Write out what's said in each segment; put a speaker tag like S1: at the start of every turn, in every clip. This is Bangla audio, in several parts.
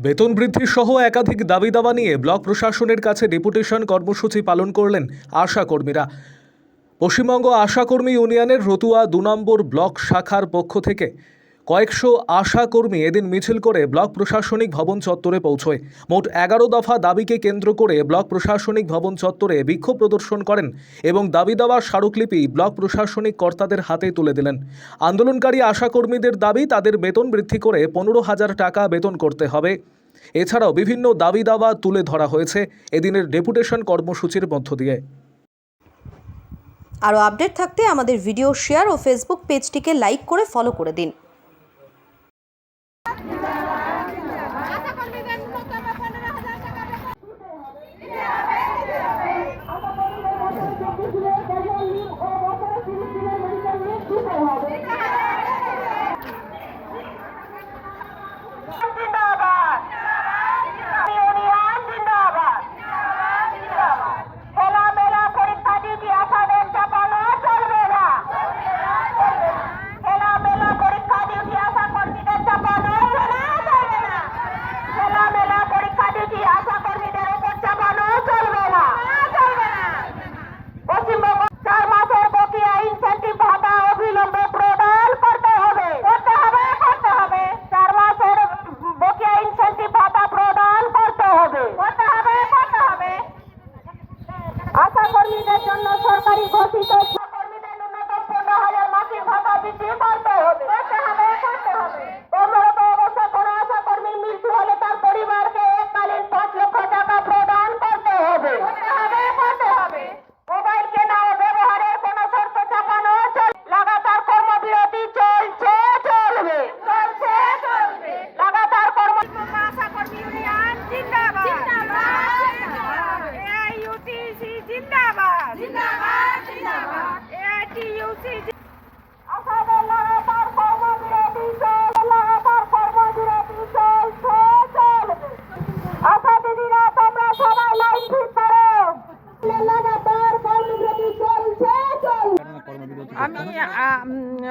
S1: বেতন বৃদ্ধি সহ একাধিক দাবি দাবা নিয়ে ব্লক প্রশাসনের কাছে ডেপুটেশন কর্মসূচি পালন করলেন আশা কর্মীরা। পশ্চিমবঙ্গ আশাকর্মী ইউনিয়নের রতুয়া দু নম্বর ব্লক শাখার পক্ষ থেকে কয়েকশো আশাকর্মী এদিন মিছিল করে ব্লক প্রশাসনিক ভবন চত্বরে পৌঁছয়। মোট এগারো দফা দাবিকে কেন্দ্র করে ব্লক প্রশাসনিক ভবন চত্বরে বিক্ষোভ প্রদর্শন করেন এবং দাবি দেওয়ার স্মারকলিপি ব্লক প্রশাসনিক কর্তাদের হাতে তুলে দিলেন। আন্দোলনকারী আশাকর্মীদের দাবি, তাদের বেতন বৃদ্ধি করে পনেরো হাজার টাকা বেতন করতে হবে। এছাড়াও বিভিন্ন দাবি দাওয়া তুলে ধরা হয়েছে এদিনের ডেপুটেশন কর্মসূচির মধ্য দিয়ে।
S2: আরও আপডেট থাকতে আমাদের ভিডিও শেয়ার ও ফেসবুক পেজটিকে লাইক করে ফলো করে দিন।
S3: Thank you.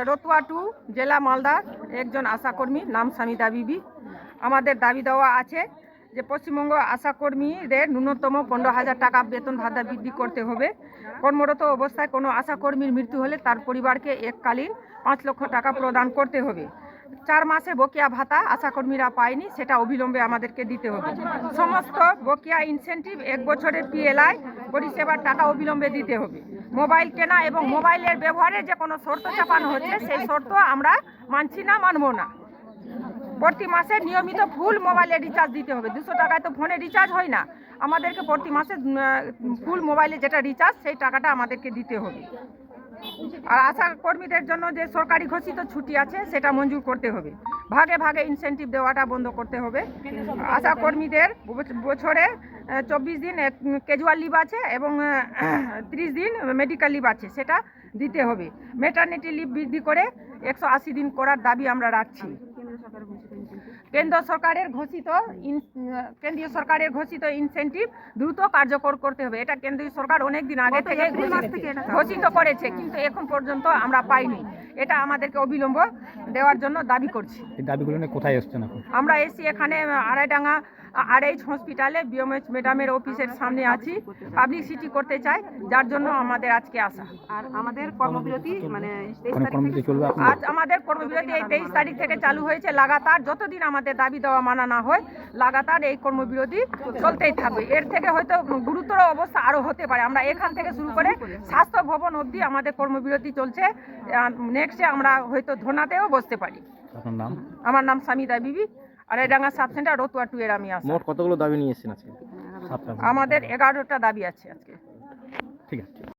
S3: রতুয়া টু, জেলা মালদার একজন আশাকর্মী, নাম সামিদা বিবি। আমাদের দাবি দেওয়া আছে যে পশ্চিমবঙ্গ আশাকর্মীদের ন্যূনতম পনেরো হাজার টাকা বেতন ভাতা বৃদ্ধি করতে হবে। কর্মরত অবস্থায় কোনো আশাকর্মীর মৃত্যু হলে তার পরিবারকে এককালীন পাঁচ লক্ষ টাকা প্রদান করতে হবে। চার মাসে বকেয়া ভাতা আশাকর্মীরা পায়নি, সেটা অবিলম্বে আমাদেরকে দিতে হবে। সমস্ত বকেয়া ইনসেন্টিভ এক বছরের পিএলআই পরিষেবার টাকা অবিলম্বে দিতে হবে। মোবাইল কেনা এবং মোবাইলের ব্যবহারে যে কোনো শর্ত চাপানো হচ্ছে, সেই শর্ত আমরা মানছি না, মানব না। প্রতি মাসে নিয়মিত ফুল মোবাইলে রিচার্জ দিতে হবে। দুশো টাকায় তো ফোনে রিচার্জ হয় না। আমাদেরকে প্রতি মাসে ফুল মোবাইলে যেটা রিচার্জ সেই টাকাটা আমাদেরকে দিতে হবে। আর আশা কর্মীদের জন্য যে সরকারি ঘোষিত ছুটি আছে, সেটা মঞ্জুর করতে হবে। ভাগে ভাগে ইনসেন্টিভ দেওয়াটা বন্ধ করতে হবে। আশা কর্মীদের বছ- বছরে চব্বিশ দিন ক্যাজুয়াল লিভ আছে এবং ত্রিশ দিন মেডিকেল লিভ আছে, সেটা দিতে হবে। মেটার্নিটি লিভ বৃদ্ধি করে একশো আশি দিন করার দাবি আমরা রাখছি। কেন্দ্র সরকারের ঘোষিত ইন- কেন্দ্রীয় সরকারের ঘোষিত ইনসেন্টিভ দ্রুত কার্যকর করতে হবে। এটা কেন্দ্রীয় সরকার অনেক দিন আগে থেকে ঘোষিত- ঘোষিত করেছে কিন্তু এখন পর্যন্ত আমরা পাইনি। এটা আমাদেরকে অবিলম্ব দেওয়ার জন্য দাবি করছি।
S4: এই দাবিগুলো নিয়ে কোথায় এসছেন না
S3: আমরা এসি এখানে আড়াইডাঙ্গা আরএইচ হসপিটালে বিএমএইচ ম্যাডামের অফিসের সামনে আছি। পাবলিসিটি করতে চাই যার জন্য আমাদের আজকে আসা।
S5: আর আমাদের কর্মবিরতি মানে তেইশ তারিখ থেকে
S3: আজ আমাদের কর্মবিরতি এই তেইশ তারিখ থেকে চালু হয়েছে। লাগাতার যতদিন আমাদের দাবি দেওয়া মানা না হয় লাগাতার এই কর্মবিরতি চলতেই থাকবে। এর থেকে হয়তো গুরুতর অবস্থা আরও হতে পারে। আমরা এখান থেকে শুরু করে স্বাস্থ্য ভবন অবধি আমাদের কর্মবিরতি চলছে। নেক্সটে আমরা হয়তো ধোনাতেও বসতে পারি।
S4: আপনার নাম?
S3: আমার নাম সামিদা বিবি। আর Edanga sub centre Ratua two এর আমি আসি
S4: মোট কতগুলো দাবি নিয়েছেন আজকে?
S3: আমাদের এগারোটা দাবি আছে আজকে।
S4: ঠিক আছে।